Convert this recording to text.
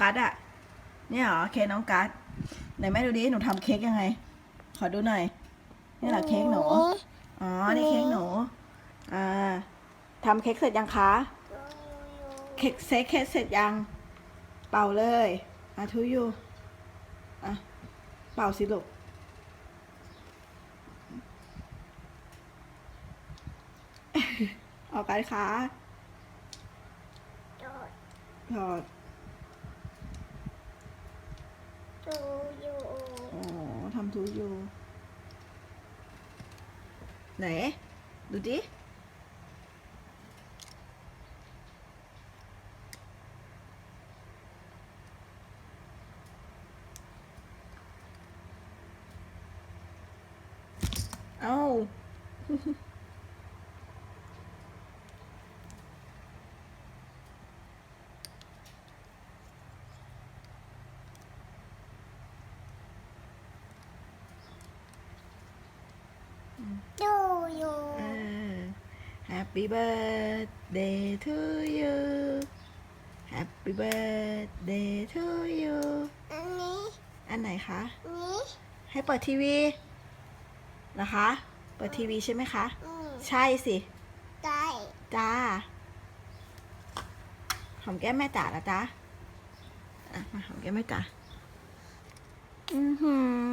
กัดอะเนี่ยเหรอเค้กน้องกัดไหนแม่ดูดิหนูทำเค้กยังไง ขอดูหน่อยนี่เหรอเค้กหนูอ๋อนี่เค้กหนูอ่าทำเค้กเสร็จยังคะเค้กเซ็กเค้กเสร็จยัง เป่าเลยอะทุยูอะเป่าสิลูกออกกันคะถอดดู อยู่อ๋อทำทูยูไหน ดูดิ เอ้า ดูอยู่อ่า Happy birthday to you Happy birthday to you อันนี้ อันไหนคะ นี้ให้เปิดทีวีเหรอคะ เปิดทีวีใช่ไหมคะ อืมใช่สิ ได้จ้า หอมแก้มแม่จ๋าแล้วจ้าอะมาหอมแก้มแม่จ๋าอือหือ